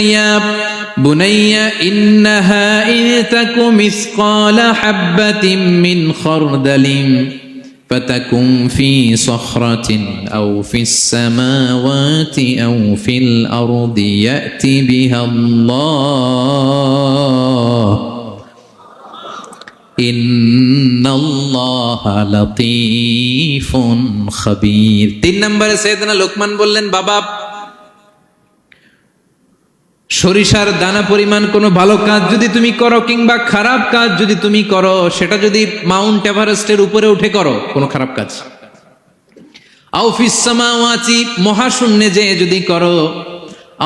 يا بني إنها إن تك مثقال حبة من خردل فتكن في صخرة أو في السماوات أو في الأرض يأت بها الله. إن الله لطيف خبير. تين نمبر سيدنا لقمان بولن بابا সরিষার দানা পরিমাণ কোনো ভালো কাজ যদি তুমি করো কিংবা খারাপ কাজ যদি তুমি করো, সেটা যদি মাউন্ট এভারেস্টের উপরে উঠে করো, কোনো খারাপ কাজ। আউফিস সামাওয়াতি, মহাশূন্যে যে যদি করো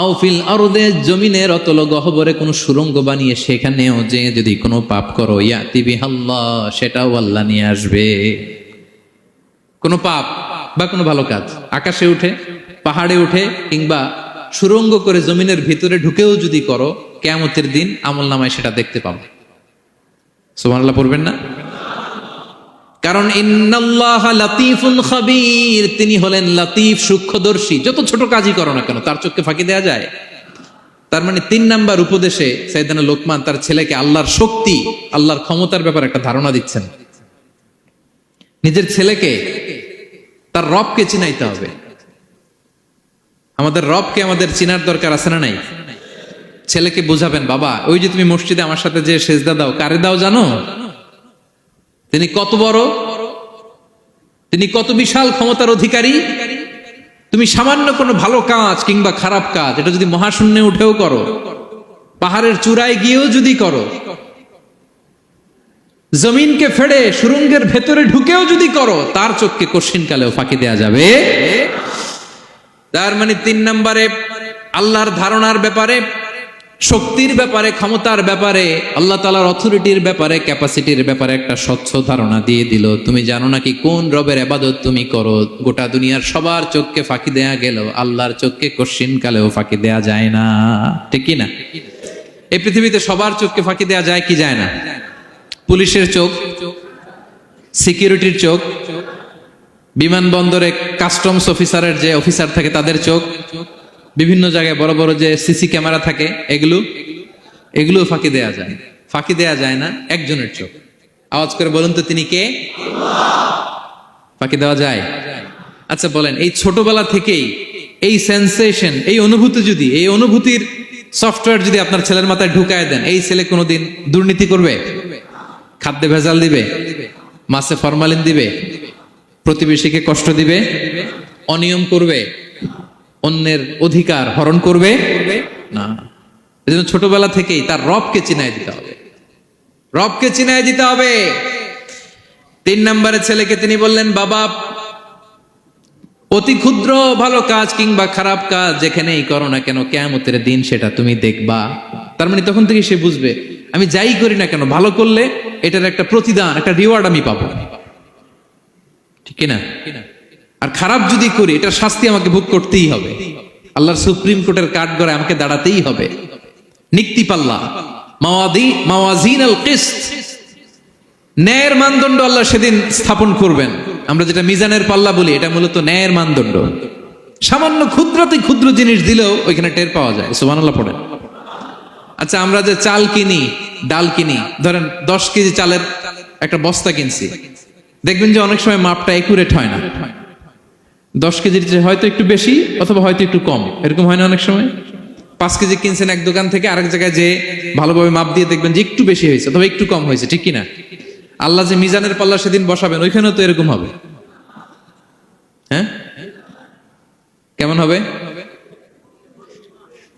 আউফিল আরদে, জমিনের অতল গহবরে কোনো সুরঙ্গ বানিয়ে সেখানেও যে যদি কোনো পাপ করো ইয়াতি বিহাল্লাহ সেটাও আল্লাহ নিয়ে আসবে। কোনো পাপ বা কোনো ভালো কাজ, আকাশে উঠে, পাহাড়ে উঠে কিংবা সুরঙ্গ করে জমিনের ভিতরে ঢুকেও যদি করো, কেয়ামতের দিন আমল নামায় সেটা দেখতে পাবো। সুবহানাল্লাহ পড়বেন না? কারণ তিনি হলেন লাতিফ, সূক্ষ্মদর্শী। যত ছোট কাজই করো না কেন, তার চোখে ফাঁকি দেয়া যায়? তার মানে তিন নাম্বার উপদেশে সাইদানা লোকমান তার ছেলেকে আল্লাহর শক্তি, আল্লাহর ক্ষমতার ব্যাপারে একটা ধারণা দিচ্ছেন। নিজের ছেলেকে, তার রবকে চিনাইতে হবে। আমাদের রবকে আমাদের চিনার দরকার আছে না নাই? ছেলেকে বুঝাবেন, বাবা, ওই যে তুমি মসজিদে আমার সাথে যে সেজদা দাও, কারে দাও জানো? তিনি কত বড়? তিনি কত বিশাল ক্ষমতার অধিকারী? তুমি সামান্য কোনো ভালো কাজ কিংবা খারাপ কাজ, এটা যদি মহাশূন্যে উঠেও করো, পাহাড়ের চূড়ায় গিয়েও যদি করো, জমিনকে ফেড়ে সুরঙ্গের ভেতরে ঢুকেও যদি করো, তার চোখকে কশিন কালেও ফাঁকি দেয়া যাবে। তার মানে তিন নম্বরে আল্লাহর ধারণার ব্যাপারে, শক্তির ব্যাপারে, ক্ষমতার ব্যাপারে, আল্লাহ তালার অথরিটির ব্যাপারে ক্যাপাসিটির ব্যাপারে একটা স্বচ্ছ ধারণা দিয়ে দিল। তুমি জানো নাকি কোন রবের আবাদত তুমি করো? গোটা দুনিয়ার সবার চোখকে ফাঁকি দেয়া গেল, আল্লাহর চোখকে কশিন কালেও ফাঁকি দেয়া যায় না। ঠিক না? এই পৃথিবীতে সবার চোখকে ফাঁকি দেয়া যায় কি যায় না? পুলিশের চোখ সিকিউরিটির চোখ বিমানবন্দরে কাস্টমস অফিসারের যে অফিসার থাকে তাদের চোখ, বিভিন্ন জায়গায় বড় বড় যে সিসি ক্যামেরা থাকে, এগুলো এগুলো ফাঁকি দেয়া যায়। ফাঁকি দেয়া যায় না, একজনের চোখ। আওয়াজ করে বলুন তো তিনি কে? ফাঁকি দেওয়া যায়। আচ্ছা বলেন, এই ছোটবেলা থেকেই এই সেন্সেশন এই অনুভূতি যদি, এই অনুভূতির সফটওয়্যার যদি আপনার ছেলের মাথায় ঢুকায় দেন, এই ছেলে কোনোদিন দুর্নীতি করবে? খাদ্যে ভেজাল দিবে? মাছে ফরমালিন দিবে? প্রতিবেশীকে কষ্ট দিবে, অনিয়ম করবে, অন্যের অধিকার হরণ করবে? না। এজন্য ছোটবেলা থেকেই তার রবকে চিনায় দিতে হবে। রবকে চিনায় দিতে হবে। তিন নম্বরের ছেলেকে তিনি বললেন, বাবা, অতি ক্ষুদ্র ভালো কাজ কিংবা খারাপ কাজ যেখানেই করো না কেন কেমতের দিন সেটা তুমি দেখবা। তার মানে তখন থেকে সে বুঝবে, আমি যাই করি না কেন, ভালো করলে এটার একটা প্রতিদান, একটা রিওয়ার্ড আমি পাবো। ঠিক না আর খারাপ যদি করি, এটার শাস্তি আমাকে ভোগ করতেই হবে। আল্লাহর সুপ্রিম কোর্টের কাঠ গড়ে আমাকে দাঁড়াতেই হবে। নিক্তি পাল্লা। মাওয়াদি মাওয়াজিন আল কিস্ত। ন্যায়ের মানদণ্ড আল্লাহ সেদিন স্থাপন করবেন। আমরা যেটা মিজানের পাল্লা বলি, এটা মূলত ন্যায়ের মানদণ্ড। সামান্য ক্ষুদ্রতে ক্ষুদ্র জিনিস দিলেও ওইখানে টের পাওয়া যায়। সুবহানাল্লাহ পড়েন। আচ্ছা আমরা যে চাল কিনি, ডাল কিনি, ধরেন দশ কেজি চালের একটা বস্তা কিনছি। দেখবেন যে অনেক সময় মাপটা একুরেট হয় না। দশ কেজির চেয়ে হয়তো একটু বেশি অথবা হয়তো একটু কম, এরকম হয় না অনেক সময়? পাঁচ কেজি কিনছেন এক দোকান থেকে আরেক জায়গায় যে ভালোভাবে মাপ দিয়ে দেখবেন যে একটু বেশি হয়েছে অথবা একটু কম হয়েছে, ঠিক কিনা? আল্লাহ যে মিজানের পাল্লা সেদিন বসাবেন, ওইখানেও তো এরকম হবে। হ্যাঁ? কেমন হবে?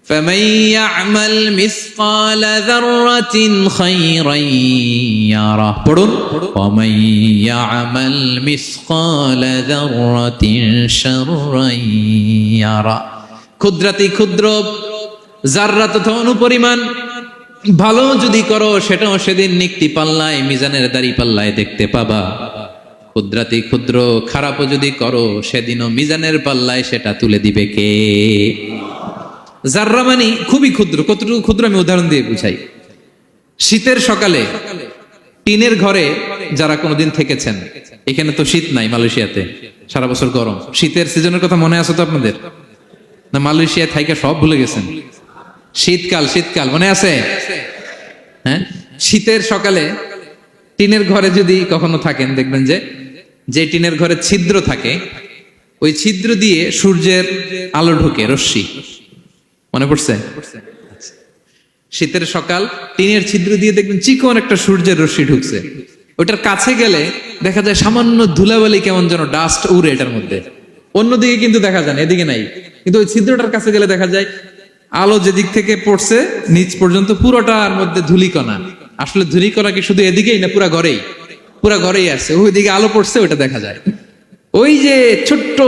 فمن يعمل مثقال ذرة خيرا يره পড়ুন ومن يعمل مثقال ذرة شرا يره ক্ষুদ্রাতি ক্ষুদ্র জাররা তথা অনুপরিমাণ ভালো যদি করো সেটাও সেদিন নিক্তি পাল্লায় মিজানের দাড়ি পাল্লায় দেখতে পাবা ক্ষুদ্রাতি ক্ষুদ্র খারাপও যদি করো সেদিনও মিজানের পাল্লায় সেটা তুলে দিবে কে জাররা মানে খুবই ক্ষুদ্র, কতটুকু ক্ষুদ্র আমি উদাহরণ দিয়ে বুঝাই। শীতের সকালে, টিনের ঘরে যারা কোনোদিন থেকেছেন, এখানে তো শীত নাই মালয়েশিয়াতে, সারা বছর গরম। শীতের সিজনের কথা মনে আছে তো আপনাদের? না মালয়েশিয়া থাইকা সব ভুলে গেছেন। শীতকাল শীতকাল, মনে আছে? হ্যাঁ? শীতের সকালে টিনের ঘরে যদি কখনো থাকেন, দেখবেন যে যে টিনের ঘরে ছিদ্র থাকে, ওই ছিদ্র দিয়ে সূর্যের আলো ঢোকে রশ্মি। মনে পড়ছে? শীতের সকাল, টিনের ছিদ্র দিয়ে দেখবেন চিকন একটা সূর্যের রশ্মি ঢুকছে। ওটার কাছে গেলে দেখা যায় সামান্য ধুলাবালি কেমন যেন ডাস্ট উড়ে এটার মধ্যে। অন্যদিকে কিন্তু দেখা যায় না, এদিকে নাই। কিন্তু ওই ছিদ্রটার কাছে গেলে দেখা যায় আলো যেদিক থেকে পড়ছে, নিচ পর্যন্ত পুরোটার মধ্যে ধুলিকণা। আসলে ধুলিকণা কি শুধু এদিকেই না পুরা ঘরেই? পুরা ঘরেই আছে। ওইদিকে আলো পড়ছে ওটা দেখা যায়। ওই যে ছোট্ট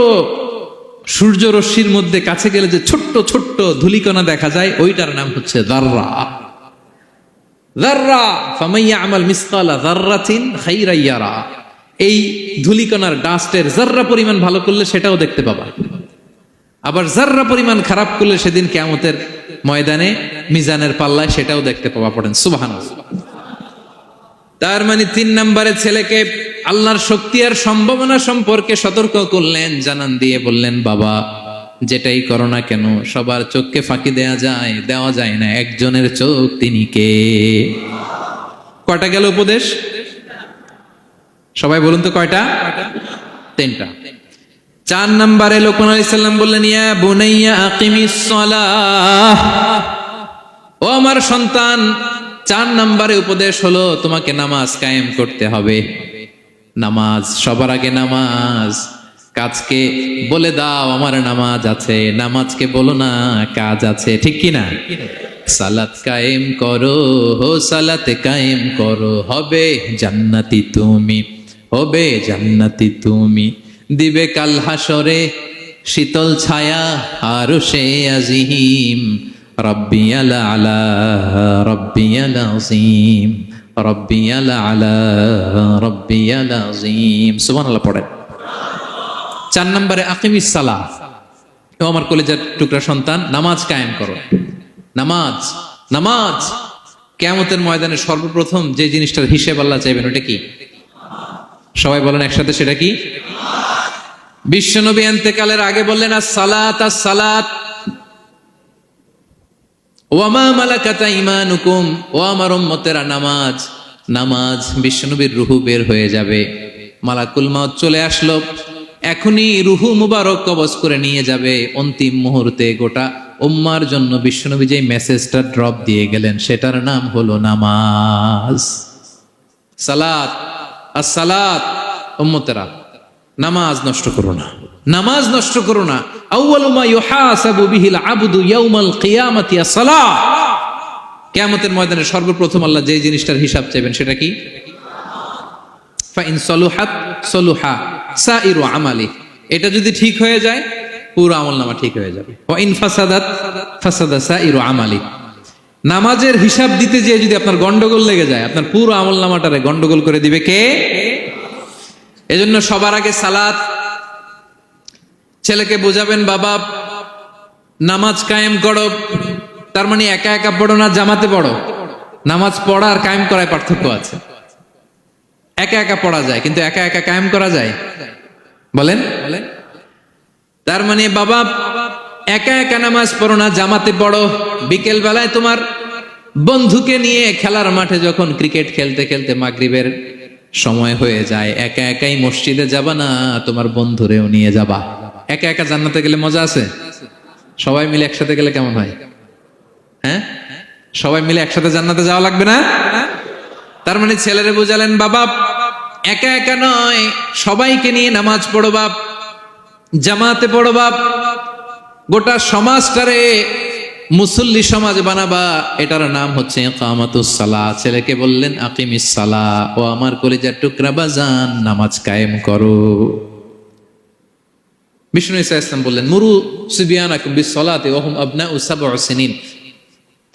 সূর্য রশ্মির মধ্যে কাছে গেলে যে ছোট্ট ছোট্ট ধুলিকণা দেখা যায়, ওইটার নাম হচ্ছে দাররা। এই ধুলিকণার ডাস্টের জাররা পরিমাণ ভালো করলে সেটাও দেখতে পাবা। আবার জাররা পরিমাণ খারাপ করলে সেদিন কেয়ামতের ময়দানে, মিজানের পাল্লায় সেটাও দেখতে পাওয়া পড়েন। সুবাহান তার মানে তিন নম্বরে ছেলেকে আল্লাহর শক্তি আর সম্ভাবনা সম্পর্কে সতর্ক করলেন, জানান দিয়ে বললেন, বাবা, যেটাই করো না কেন, সবার চোখকে ফাঁকি দেয়া যায়, দেওয়া যায় না, একজনের চোখ তিনি কে? কয়টা গেল উপদেশ? সবাই বলুন তো কয়টা? তিনটা। চার নম্বরে লোকমান আলাইহিস সালাম বললেন, ইয়া বুনাইয়া আকিমিস সালাহ। ও আমার সন্তান, চার নম্বরে উপদেশ হলো, তোমাকে নামাজ কায়েম করতে হবে। নামাজ, সবার আগে নামাজ। কাজকে বলে দাও, আমার নামাজ আছে। নামাজকে বলো না, কাজ আছে। ঠিক কি না সালাত কায়েম করো, হো সালাত কায়েম করো। হবে জান্নাতি তুমি, হবে জান্নাতি তুমি। দিবে কাল হাসরে শীতল ছায়া, আর সে আজিহিম রব্বি আলা আলা রব্বি চার টুকরা সন্তান, নামাজ কায়েম করো। নামাজ নামাজ। ময়দানে সর্বপ্রথম যে জিনিসটার হিসেব আল্লাহ চাইবেন, ওটা কি? সবাই বলেন একসাথে, সেটা কি? বিশ্বনবী এন্তেকালের আগে বললেন আর আর সালাত ওয়ামা মালাকাতা ইমানুকুম ও আমার উম্মতেরা, নামাজ নামাজ বিশ্বনবীর রুহু বের হয়ে যাবে। মালাকুল মাউত চলে আসলো, এখনই রুহু মুবারক কবজ করে নিয়ে যাবে। অন্তিম মুহূর্তে গোটা উম্মার জন্য বিশ্বনবী যে মেসেজটা ড্রপ দিয়ে গেলেন, সেটার নাম হলো নামাজ। সালাত আর সালাত উম্মতেরা, নামাজ নষ্ট করো না। নামাজ নষ্ট করো না। আউয়ালু মা ইউহাসাবু বিহিল আবদু ইয়াউমাল কিয়ামাতি আস-সালাহ ময়দানে সর্বপ্রথম আল্লাহ যে জিনিসটার হিসাব চাইবেন সেটা কি? এটা যদি ঠিক হয়ে যায়, পুরো আমল নামা ঠিক হয়ে যাবে। ফাসাদাত নামাজের হিসাব দিতে যেয়ে যদি আপনার গন্ডগোল লেগে যায়, আপনার পুরো আমল নামাটারে গন্ডগোল করে দিবে কে? এজন্য সবার আগে সালাত ছেলেকে বোঝাবেন, বাবা, নামাজ কায়েম করো। তার মানে একা একা পড়ো না, জামাতে পড়ো। নামাজ পড়া আর কায়েম করায় পার্থক্য আছে। একা একা পড়া যায়, কিন্তু একা একা কায়েম করা যায়? বলেন। তার মানে বাবা, একা একা নামাজ পড়ো না, জামাতে পড়ো। বিকেল বেলায় তোমার বন্ধুকে নিয়ে খেলার মাঠে যখন ক্রিকেট খেলতে খেলতে মাগরিবের সময় হয়ে যায়, একা একাই মসজিদে যাবা না, তোমার বন্ধুরেও নিয়ে যাবা। একা একা জান্নাতে গেলে মজা আছে? সবাই মিলে একসাথে গেলে কেমন হয়? হ্যাঁ? সবাই মিলে একসাথে জান্নাতে যাওয়া লাগবে না? তার মানে ছেলেরে বুঝালেন, বাবা, একা একা নয়, সবাইকে নিয়ে নামাজ পড়ো বাপ, জামাতে পড়ো বাপ, গোটা সমাজটারে মুসল্লি সমাজ বানাবা। এটার নাম হচ্ছে কামাতুস সালা ছেলেকে বললেন, আকিমিস সালা ও আমার কলিজার টুকরা বাজান, নামাজ কায়েম করো। বিষ্ণু ইসা ইসলাম বললেন মুরু সুবিয়ানাকুম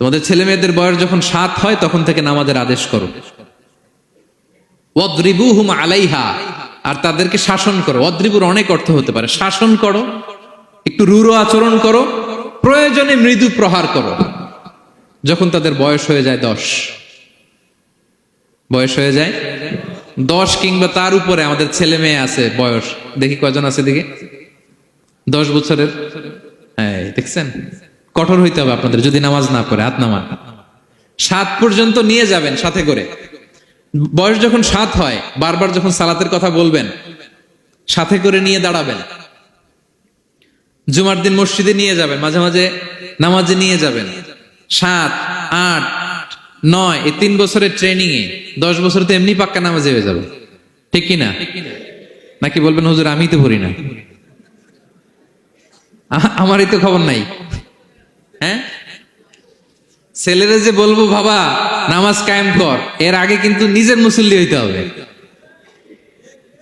তোমাদের ছেলে মেয়েদের বয়স যখন সাত হয়, তখন থেকে নামাজের আদেশ করো। আলাইহা, আর তাদেরকে শাসন করো। অদ্রিবুর অনেক অর্থ হতে পারে। শাসন করো, একটু আচরণ করো, প্রয়োজনে মৃদু প্রহার করো। যখন তাদের বয়স হয়ে যায় দশ, বয়স হয়ে যায় দশ কিংবা তার উপরে আমাদের ছেলে মেয়ে আছে বয়স। দেখি কয়জন আছে দিকে দশ বছরের? হ্যাঁ দেখছেন? কঠোর হইতে হবে আপনাদের, যদি নামাজ না পড়ে, হাত নামান। সাত পর্যন্ত নিয়ে যাবেন, সাথে করে। বয়স যখন সাত হয়, বারবার যখন সালাতের কথা বলবেন, সাথে করে নিয়ে দাঁড়াবেন। জুমার দিন মসজিদে নিয়ে যাবেন, মাঝে মাঝে নামাজে নিয়ে যাবেন। সাত, আট, নয়, এই তিন বছরের ট্রেনিং এ, দশ বছর তো এমনি পাক্কা নামাজে হয়ে যাবে। ঠিক কি না নাকি বলবেন, হুজুর, আমি তো পড়ি না। আমারই তো খবর নাই। হ্যাঁ? ছেলেরা যে বলব, বাবা, নামাজ কায়েম কর। এর আগে কিন্তু নিজের মুসল্লি হইতে হবে।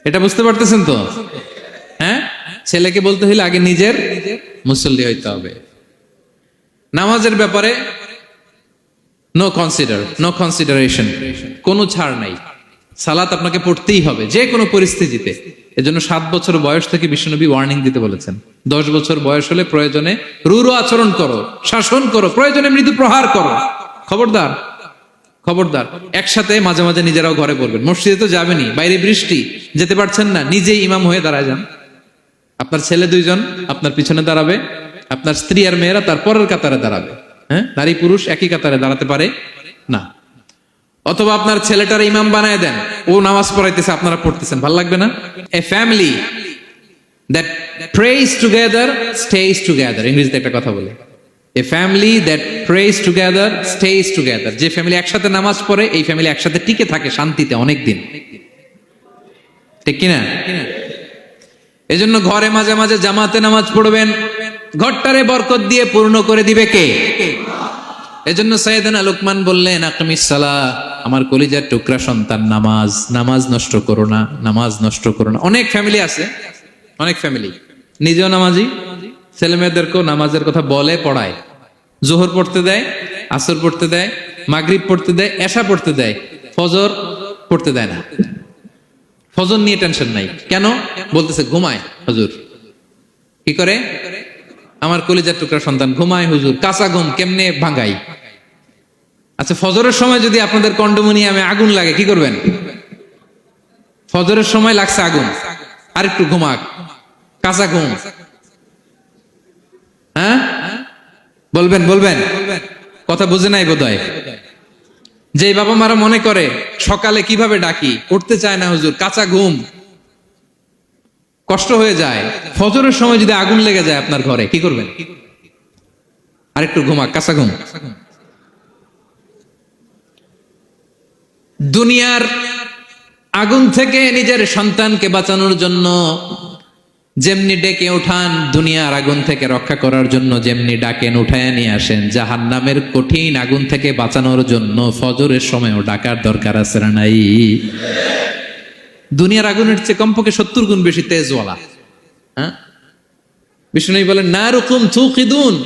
এটা বুঝতে পারতেছেন তো? হ্যাঁ? ছেলেকে বলতে হইলে আগে নিজের মুসল্লি হইতে হবে। নামাজের ব্যাপারে নো কনসিডার নো কনসিডারেশন কোনো ছাড় নাই। সালাত আপনাকে পড়তেই হবে, যে কোনো পরিস্থিতিতে। এজন্য সাত বছর বয়স থেকে বিশ্বনবী ওয়ার্নিং দিতে বলেছেন। দশ বছর বয়স হলে প্রয়োজনে রুরু আচরণ করো, শাসন করো, প্রয়োজনে মৃদু প্রহার করো। খবরদার খবরদার, একসাথে মাঝে মাঝে নিজেরাও ঘরে পড়বেন মসজিদে তো যাবেনি বাইরে বৃষ্টি, যেতে পারছেন না, নিজেই ইমাম হয়ে দাঁড়ায় যান। আপনার ছেলে দুইজন, আপনার পিছনে দাঁড়াবে, আপনার স্ত্রী আর মেয়েরা তার পরের কাতারে দাঁড়াবে। হ্যাঁ? নারী পুরুষ একই কাতারে দাঁড়াতে পারে? না। অথবা আপনার ছেলেটার ইমাম বানায় দেন ও নামাজ পড়াইতেছে, আপনারা পড়তেছেন, ভালো লাগবে না? A family that prays together stays together ইংরেজিতে একটা কথা বলে। A family that prays together stays together যে ফ্যামিলি একসাথে নামাজ পড়ে, এই ফ্যামিলি একসাথে টিকে থাকে শান্তিতে অনেক দিন ঠিক কিনা? এজন্য ঘরে মাঝে মাঝে জামাতে নামাজ পড়বেন, ঘরটারে বরকত দিয়ে পূর্ণ করে দিবে কে? এজন্য সৈয়দানা লোকমান বললেন, আকামিস সালা আমার কলিজার টুকরা সন্তান, নামাজ নামাজ নষ্ট করো না, নামাজ নষ্ট করো না। অনেক ফ্যামিলি আছে, অনেক ফ্যামিলি নিজেও নামাজি ছেলে মেয়েদেরকেও নামাজের কথা বলে, পড়ায়। জোহর পড়তে দেয়, আসর পড়তে দেয়, মাগরিব পড়তে দেয়, এশা পড়তে দেয়, ফজর পড়তে দেয় না। ফজর নিয়ে টেনশন নাই। কেন? বলতেছে, ঘুমায়, হজুর। কি করে? আমার কলিজার টুকরা সন্তান, ঘুমায় হুজুর, কাঁচা ঘুম কেমনে ভাঙাই আচ্ছা ফজরের সময় যদি আপনাদের কন্ডোমিনিয়ামে আগুন লাগে, কি করবেন? ফজরের সময় লাগছে আগুন। আর একটু ঘুমাক। কাঁচা ঘুম। হ্যাঁ? বলবেন বলবেন। কথা বুঝে নাই বোধ যে বাবা মারা মনে করে, সকালে কীভাবে ডাকি, উঠতে চায় না হুজুর, কাঁচা ঘুম। কষ্ট হয়ে যায়। ফজরের সময় যদি আগুন লেগে যায় আপনার ঘরে, কি করবেন? আর আরেকটু ঘুমা কাঁচা ঘুম। দুনিয়ার আগুন থেকে নিজের সন্তানকে বাঁচানোর জন্য, যেমনি ডেকে উঠান দুনিয়ার আগুন থেকে রক্ষা করার জন্য, যেমনি ডাকেন উঠায় নিয়ে আসেন জাহান নামের কঠিন আগুন থেকে বাঁচানোর জন্য ফজরের সময়ও ডাকার দরকার আছে না নাই? দুনিয়ার আগুনের চেয়ে কমপক্ষে সত্তর গুণ বেশি তেজওয়ালা। হ্যাঁ? বিষ্ণু বলেন না রকম থুকিদুন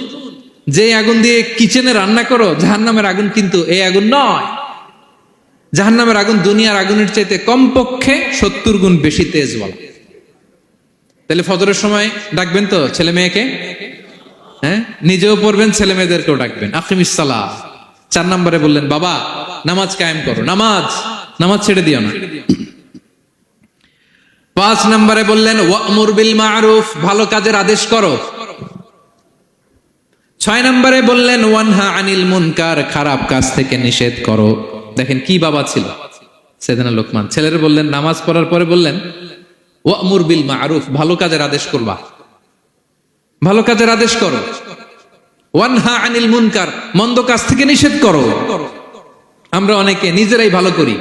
যে আগুন দিয়ে কিচেনে রান্না করো জাহান নামের আগুন কিন্তু এই আগুন নয়। জাহান নামের আগুন দুনিয়ার আগুনের চাইতে কমপক্ষে সত্তর গুণ বেশি তেজওয়ালা। তাহলে ফজরের সময় ডাকবেন তো ছেলে মেয়েকে? হ্যাঁ? নিজেও পড়বেন, ছেলে মেয়েদেরকেও ডাকবেন। আকিমিসালা চার নম্বরে বললেন, বাবা, নামাজ কায়েম করো। নামাজ নামাজ ছেড়ে দিও না। পাঁচ নম্বরে বললেন মারুফ, ভালো কাজের আদেশ করো। ছয় নম্বরে বললেন, ওয়ানহা আনিল মুনকার, খারাপ কাজ থেকে নিষেধ করো। দেখেন কি বাবা ছিল? সেদিনা লোকমান। ছেলেরা বললেন, নামাজ পড়ার পরে বললেন, ওয়ামুর বিল মারুফ, ভালো কাজের আদেশ করবা। ভালো কাজের আদেশ করো। ওয়ানহা আনিল মুনকার, মন্দ কাজ থেকে নিষেধ করো। আমরা অনেকে নিজেরাই ভালো করি।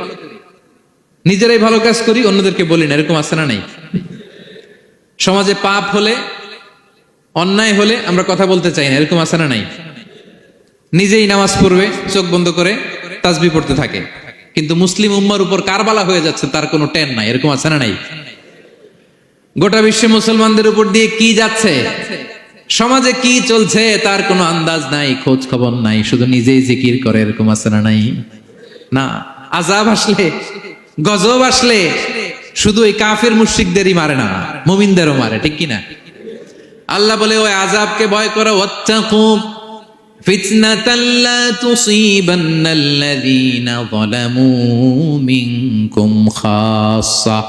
নিজেরাই ভালো কাজ করি, অন্যদেরকে বলি না, এরকম আছে না নাই? সমাজে পাপ হলে, অন্যায় হলে আমরা কথা বলতে চাই না, এরকম আছে না নাই? নিজেই নামাজ পড়বে, চোখ বন্ধ করে তাজবি পড়তে থাকে। কিন্তু মুসলিম উম্মার উপর কারবালা হয়ে যাচ্ছে, তার কোনো টেন নাই। এরকম আছে না নাই? গোটা বিশ্বে মুসলমানদের উপর দিয়ে কি যাচ্ছে? সমাজে কি চলছে তার কোনো আন্দাজ নাই, খোঁজ খবর নাই, শুধু নিজেই জিকির করে, এরকম আছে না নাই? না আজাব আসলে, গজব আসলে শুধু এই কাফের মুশরিকদেরই মারে না, মুমিনদেরও মারে, ঠিক কি না আল্লাহ বলে, ওই আজাবকে ভয় করো ওয়াত্তাকু ফিতনাতাল লা তুসিবান্নাল্লাযীনা যালামু মিনকুম খাসসা।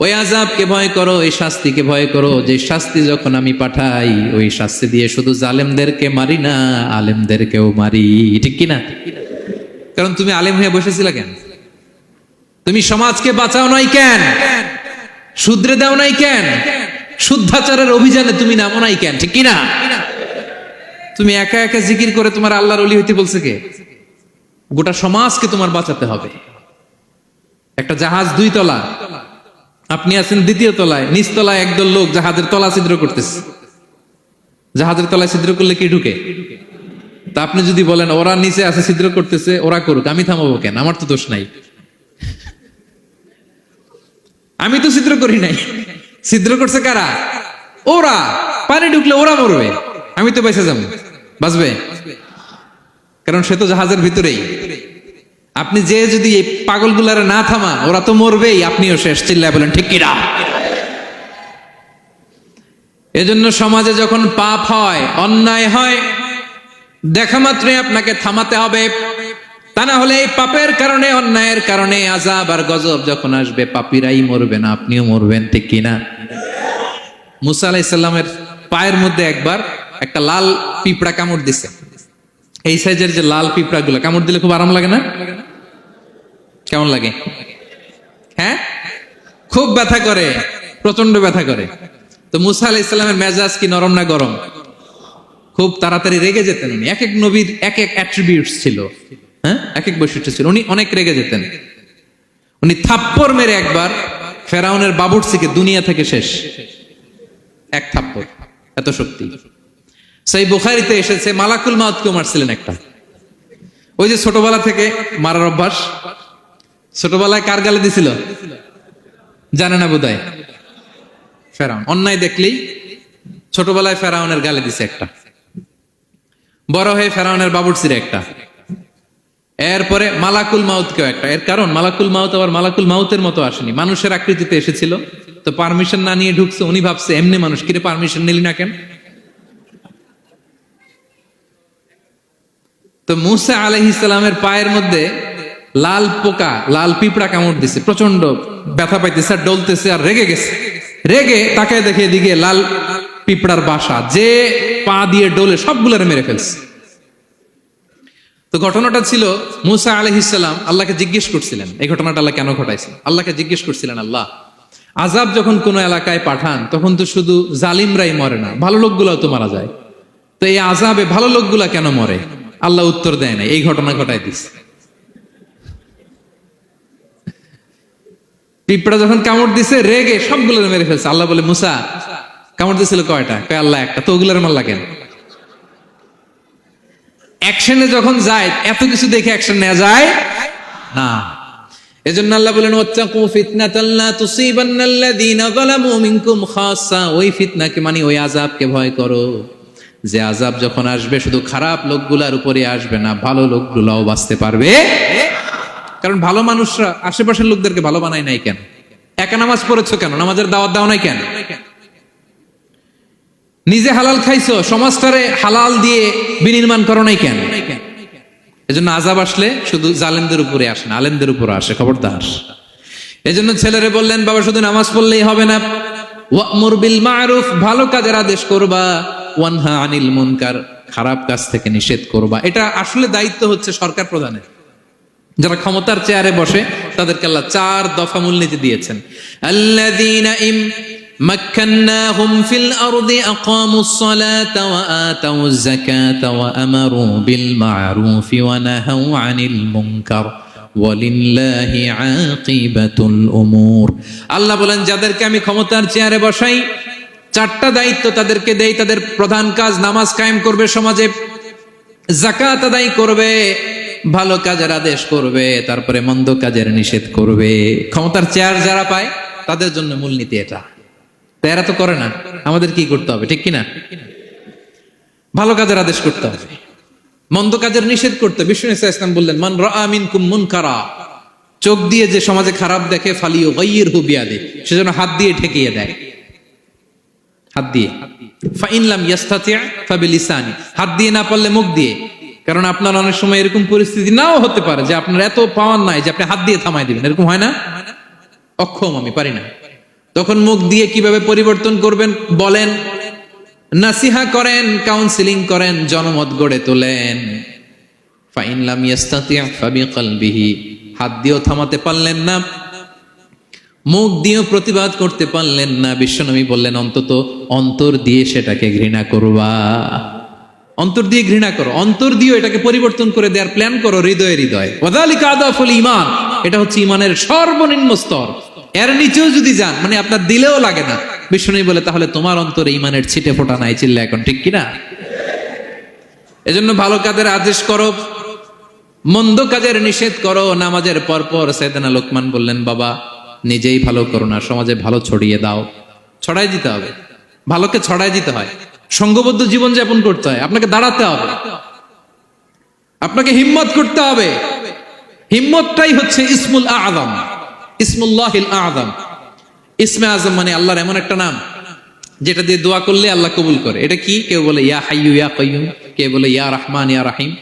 ওই আজাবকে ভয় করো, ওই শাস্তিকে ভয় করো, যে শাস্তি যখন আমি পাঠাই, ওই শাস্তি দিয়ে শুধু জালেমদেরকে মারি না, আলেমদেরকেও মারি। ঠিক কি না? কারণ তুমি আলেম হয়ে বসেছিলে কেন? তুমি সমাজকে বাঁচাও নাই কেন? শুদ্রে দাও নাই কেন? শুদ্ধাচারের অভিযানে তুমি নামো নাই কেন? ঠিক কি না? তুমি একা একা জিকির করে তোমার আল্লাহর অলি হইতে বলছে কে? গোটা সমাজকে তোমার বাঁচাতে হবে। একটা জাহাজ দুই তলা। আপনি আছেন দ্বিতীয় তলায়, নিচ তলায় একদল লোক জাহাজের তলা ছিদ্র করতেছে। জাহাজের তলায় ছিদ্র করলে কি ঢুকে? তা আপনি যদি বলেন, ওরা নিচে আছে, ছিদ্র করতেছে, ওরা করুক, আমি থামাবো কেন? আমার তো দোষ নাই। আমি তো ছিদ্র করি নাই। ছিদ্র করছে কারা? ওরা। পানি ঢুকলে ওরা মরবে। আমি তো বেঁচে যাব। বাঁচবে? কারণ সে তো জাহাজের ভিতরেই। আপনি যে যদি এই পাগলগুলারে না থামান, ওরা তো মরবেই, আপনিও শেষ, চিল্লায় বলেন, ঠিক কিনা? এজন্য সমাজে যখন পাপ হয়, অন্যায় হয়, দেখা মাত্রই আপনাকে থামাতে হবে। তা না হলে এই পাপের কারণে, অন্যায়ের কারণে আজাব আর গজব যখন আসবে, পাপিরাই মরবে না, আপনিও মরবেন, ঠিক কিনা? মুসা আলাইসাল্লামের পায়ের মধ্যে একবার একটা লাল পিঁপড়া কামড় দিছে। এই সাইজের যে লাল পিঁপড়া গুলো কামড় দিলে খুব আরাম লাগে না? কেমন লাগে? হ্যাঁ? খুব ব্যথা করে প্রচণ্ড ব্যথা করে। তো মুসা আলাহ ইসলামের মেজাজ কি নরম না গরম? খুব তাড়াতাড়ি রেগে যেতেন উনি। এক এক নবীর এক এক অ্যাট্রিবিউটস ছিল। হ্যাঁ? এক এক বৈশিষ্ট্য ছিল। উনি অনেক রেগে যেতেন। উনি থাপ্পড় মেরে একবার ফেরাউনের বাবুরসিকে দুনিয়া থেকে শেষ। এক থাপ্পড়। এত শক্তি। সেই বুখারিতে এসেছে, মালাকুল মাউদকেও মারছিলেন একটা। ওই যে ছোটবেলা থেকে মারার অভ্যাস, ছোটবেলায় কার গালে দিছিল? জানে না বোধহয়। ফেরাউন। অন্যায় দেখলেই ছোটবেলায় ফেরাউনের গালে দিছে একটা। বড় হয়ে ফেরাউনের বাবুরসির একটা। এরপরে মালাকুল মাউতকেও একটা। এর কারণ, মালাকুল মাউত আবার মালাকুল মাউতের মতো আসেনি। মানুষের আকৃতিতে এসেছিল, তো পারমিশন না নিয়ে ঢুকছে, উনি ভাবছে, এমনি মানুষ, কিরে পারমিশন নিলি না কেন? তো মুসা আলহ ইসলামের পায়ের মধ্যে লাল পোকা, লাল পিঁপড়া কামড় দিছে প্রচণ্ড ব্যথা পাইতেছে আর ডলতেছে আর রেগে গেছে। রেগে তাকে দেখে দিকে লাল পিঁপড়ার বাসা, যে পা দিয়ে ডোলে সবগুলোর মেরে ফেলছে। তো ঘটনাটা ছিল মুসা আলহিসাল্লাম আল্লাহকে জিজ্ঞেস করছিলেন, এই ঘটনাটা আল্লাহ কেন ঘটাইছে আল্লাহকে জিজ্ঞেস করছিলেন, আল্লাহ আজাব যখন কোন এলাকায় পাঠান, তখন তো শুধু জালিমরাই মরে না, ভালো লোকগুলাও তো মারা যায়। তো এই আজাবে ভালো লোকগুলা কেন মরে? আল্লাহ উত্তর দেয় না এই ঘটনা ঘটাই দিচ্ছে পিঁপড়া যখন কামড় দিছে, রেগে সবগুলো মেরে ফেলছে। আল্লাহ বলে, মুসা, কামড় দিছিল কয়টা? কয়, আল্লাহ একটা, তো ওগুলোর মাল্লা কেন? অ্যাকশনে যখন যায়, এত কিছু দেখে অ্যাকশন নেওয়া যায় না। এজন্য আল্লাহ বলেন, ওয়াত্তাকু ফিতনাতাল লা তুসিবান্নাল্লাযীনা যালামু মিনকুম খাসসা। ওই ফিতনাকে মানে ওই আযাবকে ভয় করো। যে আযাব যখন আসবে, শুধু খারাপ লোকগুলার উপরে আসবে না, ভালো লোকগুলাও বাঁচতে পারবে। কারণ ভালো মানুষরা, আশেপাশের লোকদেরকে ভালো বানায় নাই কেন? একা নামাজ পড়েছো কেন? নামাজের দাওয়াত দাও নাই কেন? নিজে হালাল খাইছো, সমাজটারে হালাল দিয়ে বিনির্মাণ করো নাই কেন? এজন্য আজাব আসলে শুধু জালেমদের উপরে আসে না, আলেমদের উপরে আসে, খবরদার। এজন্য ছেলেরে বললেন, বাবা, শুধু নামাজ পড়লেই হবে না। ওয়ামুর বিল মারুফ, ভালো কাজের আদেশ করবা। ওয়ানহা আনিল মুনকার, খারাপ কাজ থেকে নিষেধ করবা। এটা আসলে দায়িত্ব হচ্ছে সরকার প্রধানের। যারা ক্ষমতার চেয়ারে বসে, তাদেরকে আল্লাহ চার দফা মূলনীতি দিয়েছেন। আল্লাযীনা ইম মাক্কান্নাহুম ফিল আরদি আনিল মুনকার। ওয়ালিল্লাহি আকিবাতুল উমুর। আল্লাহ বলেন, যাদেরকে আমি ক্ষমতার চেয়ারে বসাই চারটা দায়িত্ব তাদেরকে দেই, তাদের প্রধান কাজ, নামাজ কায়েম করবে সমাজে জাকাত আদায় করবে, ভালো কাজের আদেশ করবে, তারপরে মন্দ কাজের নিষেধ করবে। ক্ষমতার চেয়ার যারা পায়, তাদের জন্য মূলনীতি এটা। এরা তো করে না। আমাদের কি করতে হবে, ঠিক কিনা? ভালো কাজের আদেশ করতে হবে। মন্দ কাজের নিষেধ করতে বিষ্ণু ইসা ইসলাম বললেন, মান রামিন কুমুন কারা চোখ দিয়ে যে সমাজে খারাপ দেখে ফালিও গাইয়ের হুবিয়া দে সেজন্য হাত দিয়ে ঠেকিয়ে দেয়। হাত দিয়ে। ফাইনলাম ইয়াস্তাতিয়া ফাবিলিসানি। হাত দিয়ে না পারলে মুখ দিয়ে। কারণ আপনার অনেক সময় এরকম পরিস্থিতি নাও হতে পারে যে আপনার এত পাওয়ার নাই যে আপনি হাত দিয়ে থামাই দিবেন। এরকম হয় না? অক্ষম আমি, পারি না। তখন মুখ দিয়ে কীভাবে পরিবর্তন করবেন? বলেন, নাসিহা করেন কাউন্সিলিং করেন, জনমত গড়ে তোলেন। ফাইনলাম ইয়াস্তাতি' ফাবিকলবিহি। হাত দিয়েও থামাতে পারলেন না। মুখ দিয়েও প্রতিবাদ করতে পারলেন না। বিশ্বনবী বললেন, অন্তত অন্তর দিয়ে সেটাকে ঘৃণা করবা। অন্তর দিয়ে ঘৃণা করো। অন্তর দিয়ে এটাকে পরিবর্তন করে দেওয়ার প্ল্যান করো হৃদয়ে হৃদয়। ইমান এটা হচ্ছে ইমানের সর্বনিম্ন স্তর। এর নিচেও যদি যান মানে আপনার দিলেও লাগে না। বিশ্বনবী বলে, তাহলে তোমার অন্তরে ইমানের ছিটে ফোটা নাই চিল্লা এখন, ঠিক কিনা? এজন্য ভালো কাজের আদেশ করো। মন্দ কাজের নিষেধ করো। নামাজের পরপর সেদিনা লোকমান বললেন, বাবা নিজেই ভালো করো না, সমাজে ভালো ছড়িয়ে দাও। ছড়াই দিতে হবে। ভালোকে ছড়াই দিতে হয়। সঙ্গবদ্ধ জীবন যাপন করতে হয়। আপনাকে দাঁড়াতে হবে। আপনাকে হিম্মত করতে হবে। হিম্মতটাই হচ্ছে ইসমুল আজম ইসমুল্লাহিল আজম ইসমে আজম মানে আল্লাহর এমন একটা নাম, যেটা দিয়ে দোয়া করলে আল্লাহ কবুল করে। এটা কি? কেউ বলে, ইয়া হাইয়ু ইয়া কাইয়ুম কেউ বলে, ইয়া রহমান, ইয়া রাহিম।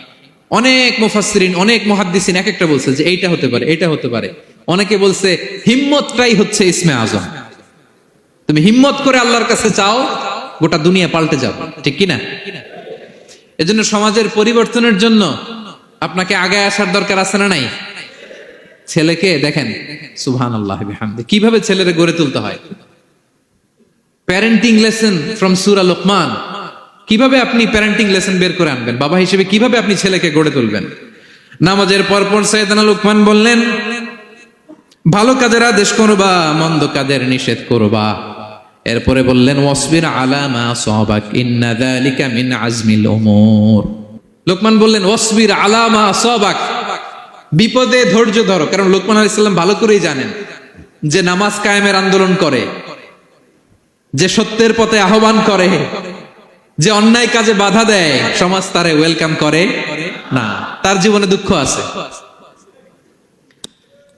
অনেক মুফাসসিরিন, অনেক মুহাদ্দিসিন এক একটা বলছে যে, এইটা হতে পারে এটা হতে পারে। অনেকে বলছে, হিম্মতটাই হচ্ছে ইসমে আজম। তুমি হিম্মত করে আল্লাহর কাছে চাও, গোটা দুনিয়া পাল্টে যাবে। ঠিক কিনা? এজন্য সমাজের পরিবর্তনের জন্য আপনাকে আগে আসার দরকার আছে না নাই? ছেলেকে দেখেন সুবহান আল্লাহ কীভাবে ছেলেরে গড়ে তুলতে হয়? প্যারেন্টিং লেসন ফ্রম সুরা লোকমান কীভাবে আপনি প্যারেন্টিং লেসন বের করে আনবেন? বাবা হিসেবে কীভাবে আপনি ছেলেকে গড়ে তুলবেন? নামাজের পরপর সৈয়দানা লোকমান বললেন ভালো কাজের আদেশ করবা, মন্দ কাজের নিষেধ করবা। এরপরে বললেন, ওয়াসবির আলামা সবাক, ইন্না যালিকা মিন আজমিল উমুর। লোকমান বললেন, ওয়াসবির আলামা সবাক, বিপদে ধৈর্য ধরো। কারণ লোকমান আলাইহিস সালাম ভালো করেই জানেন যে নামাজ কায়েমের আন্দোলন করে, যে সত্যের পথে আহ্বান করে, যে অন্যায় কাজে বাধা দেয়, সমাজ তারে ওয়েলকাম করে না। তার জীবনে দুঃখ আছে।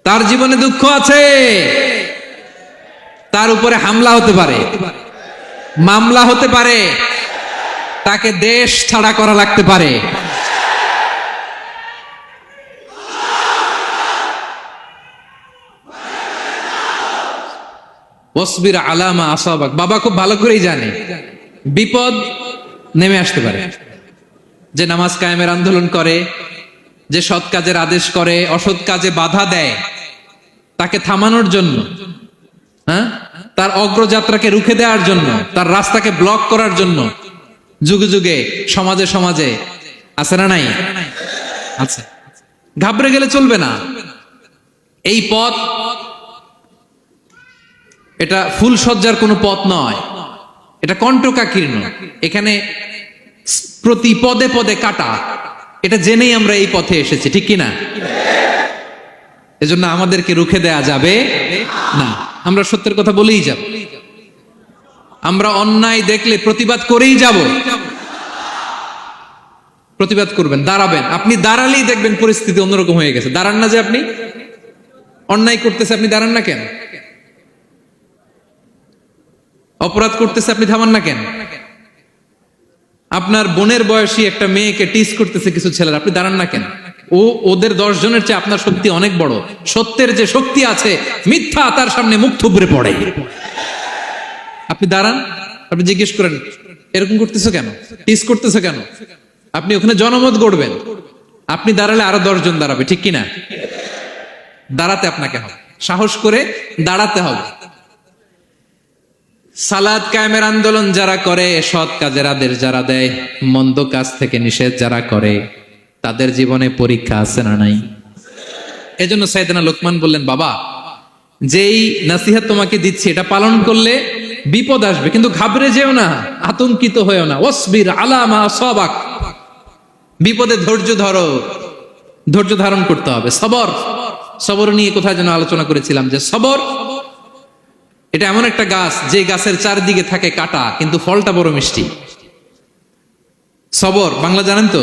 তার জীবনে দুঃখ আছে। তার উপরে হামলা হতে পারে। মামলা হতে পারে। তাকে দেশ ছাড়া করা লাগতে পারে। ওসবির আলামা আসাবাক। বাবা খুব ভালো করেই জানে। বিপদ নেমে আসতে পারে। যে নামাজ কায়েমের আন্দোলন করে, যে সৎ কাজের আদেশ করে, অসৎ কাজে বাধা দেয় তাকে থামানোর জন্য হ্যাঁ? তার অগ্রযাত্রাকে রুখে দেওয়ার জন্য, তার রাস্তাকে ব্লক করার জন্য, যুগে যুগে, সমাজে সমাজে, আছে না নাই? আছে। ঘাবড়ে গেলে চলবে না। এই পথ, এটা ফুল সজ্জার কোনো পথ নয়। এটা কণ্টকাকীর্ণ। এখানে প্রতি পদে পদে কাটা। এটা জেনেই আমরা এই পথে এসেছি, ঠিক কিনা? এজন্য আমাদেরকে রুখে দেয়া যাবে না। আমরা সত্যের কথা বলেই যাব। আমরা অন্যায় দেখলে প্রতিবাদ করেই যাব। প্রতিবাদ করবেন, দাঁড়াবেন। আপনি দাঁড়ালেই দেখবেন পরিস্থিতি অন্যরকম হয়ে গেছে। দাঁড়ান না যে আপনি? অন্যায় করতেছে, আপনি দাঁড়ান না কেন? অপরাধ করতেছে, আপনি থামান না কেন? আপনার বোনের বয়সী একটা মেয়েকে টিস করতেছে কিছু ছেলেরা, আপনি দাঁড়ান না কেন? ও, ওদের দশ জনের চেয়ে আপনার শক্তি অনেক বড়। সত্যের যে শক্তি আছে, মিথ্যা তার সামনে মুখ থুবড়ে পড়ে। আপনি দাঁড়ান, আপনি জিজ্ঞেস করেন, এরকম করতেছো কেন? টিস করতেছো কেন? আপনি ওখানে জনমত গড়বেন। আপনি দাঁড়ালে আরও দশজন দাঁড়াবে, ঠিক কিনা? দাঁড়াতে আপনাকে হবে। সাহস করে দাঁড়াতে হবে। সালাদ কায়েমের আন্দোলন যারা করে, সৎ কাজের আদেশ যারা দেয়, মন্দ কাজ থেকে নিষেধ যারা করে তাদের জীবনে পরীক্ষা আছে না নাই? এজন্য সাইদানা লোকমান বললেন, বাবা, যেই নাসিহাত তোমাকে দিচ্ছি, এটা পালন করলে বিপদ আসবে, কিন্তু ঘাবড়ে যেও না, আতঙ্কিত হয়েও না। ওসবির আলামা সবাক বিপদে ধৈর্য ধরো। ধৈর্য ধারণ করতে হবে। সবর। সবর নিয়ে কোথায় যেন আলোচনা করেছিলাম যে সবর, এটা এমন একটা গাছ, যে গাছের চারদিকে থাকে কাটা, কিন্তু ফলটা বড় মিষ্টি। সবর, বাংলা জানেন তো?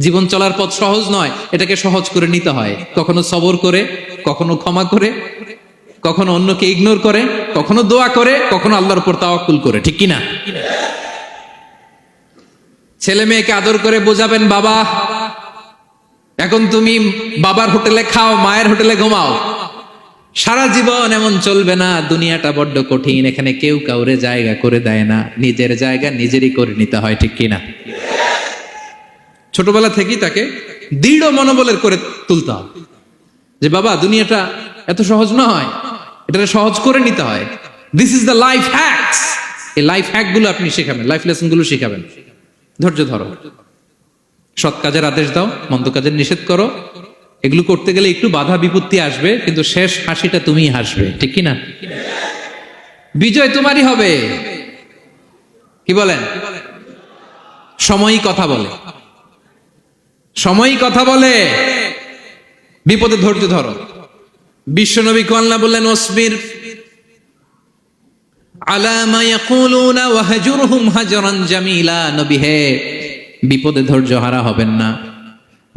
জীবন চলার পথ সহজ নয়, এটাকে সহজ করে নিতে হয়। কখনো সবর করে, কখনো ক্ষমা করে, কখনো অন্যকে ইগনোর করে, কখনো দোয়া করে, কখনো আল্লাহর উপর তাওয়াক্কুল করে। ঠিক কিনা? ছেলে মেয়েকে আদর করে বোঝাবেন, বাবা, এখন তুমি বাবার হোটেলে খাও, মায়ের হোটেলে ঘুমাও। সারা জীবন এমন চলবে না, দুনিয়াটা বড্ড কঠিন, এখানে কেউ কাউরে জায়গা করে দেয় না। নিজের জায়গা নিজেরই করে নিতে হয়, ঠিক কিনা? ছোটবেলা থেকেই তাকে দৃঢ় মনোবলের করে তুলতে হবে যে বাবা, দুনিয়াটা এত সহজ নয় এটা সহজ করে নিতে হয়। This is the life hacks এই লাইফ হ্যাকগুলো আপনি শেখাবেন লাইফ লেসনগুলো শেখাবেন। ধৈর্য ধরো। সৎ কাজের আদেশ দাও, মন্দ কাজের নিষেধ করো। এগুলো করতে গেলে একটু বাধা বিপত্তি আসবে, কিন্তু শেষ হাসিটা তুমি হাসবে, ঠিক কি না বিজয় তোমারই হবে। কি বলেন? সময়ই কথা বলে। সময়ই কথা বলে। বিপদে ধৈর্য ধরো। বিশ্বনবী কল্লা বললেন, ওসবির নবী বিপদে ধৈর্য হারা হবেন না।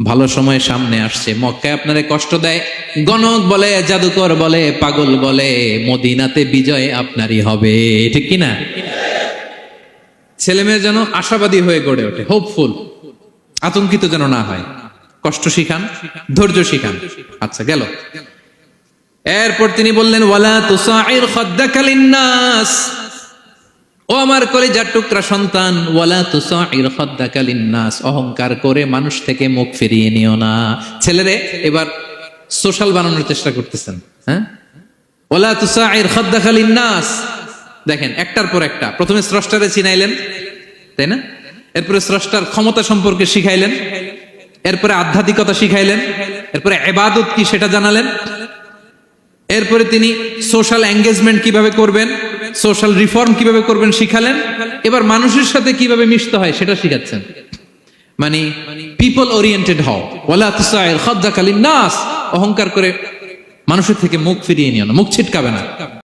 ভালো সময় সামনে আসছে। মক্কায় আপনারে কষ্ট দেয়, গণক বলে, জাদুকর বলে, পাগল বলে, মদিনাতে বিজয় আপনারই হবে। ঠিক কি না ছেলে মেয়ে যেন আশাবাদী হয়ে গড়ে ওঠে হোপফুল আতঙ্কিত যেন না হয়। কষ্ট শিখান, ধৈর্য শিখান। আচ্ছা গেল। এরপর তিনি বললেন, ওয়ালা তুসাইর খাদ্দাকালিন নাস ও আমার কলিজার টুকরা সন্তান, ওয়ালা তুসাইর খাদ্দাকালিন নাস অহংকার করে মানুষ থেকে মুখ ফিরিয়ে নিও না। ছেলেরে, এবার সোশ্যাল বানানোর চেষ্টা করতেছেন হ্যাঁ? ওয়ালা তুসাইর খাদ্দাকালিন নাস দেখেন, একটার পর একটা। প্রথমে স্রষ্টারে চিনাইলেন, তাই না? এরপরে স্রষ্টার ক্ষমতা সম্পর্কে শিখাইলেন, এরপরে আধ্যাত্মিকতা শিখাইলেন, এরপরে এবাদত কি সেটা জানালেন, এরপরে তিনি সোশ্যাল এঙ্গেজমেন্ট কীভাবে করবেন, সোশ্যাল রিফর্ম কীভাবে করবেন শিখালেন, এবার মানুষের সাথে কীভাবে মিশতে হয় সেটা শিখাচ্ছেন। মানে পিপল ওরিয়েন্টেড হও। ওয়ালা খাদ্দাকালিন নাস অহংকার করে মানুষের থেকে মুখ ফিরিয়ে নিও না, মুখ ছিটকাবে না।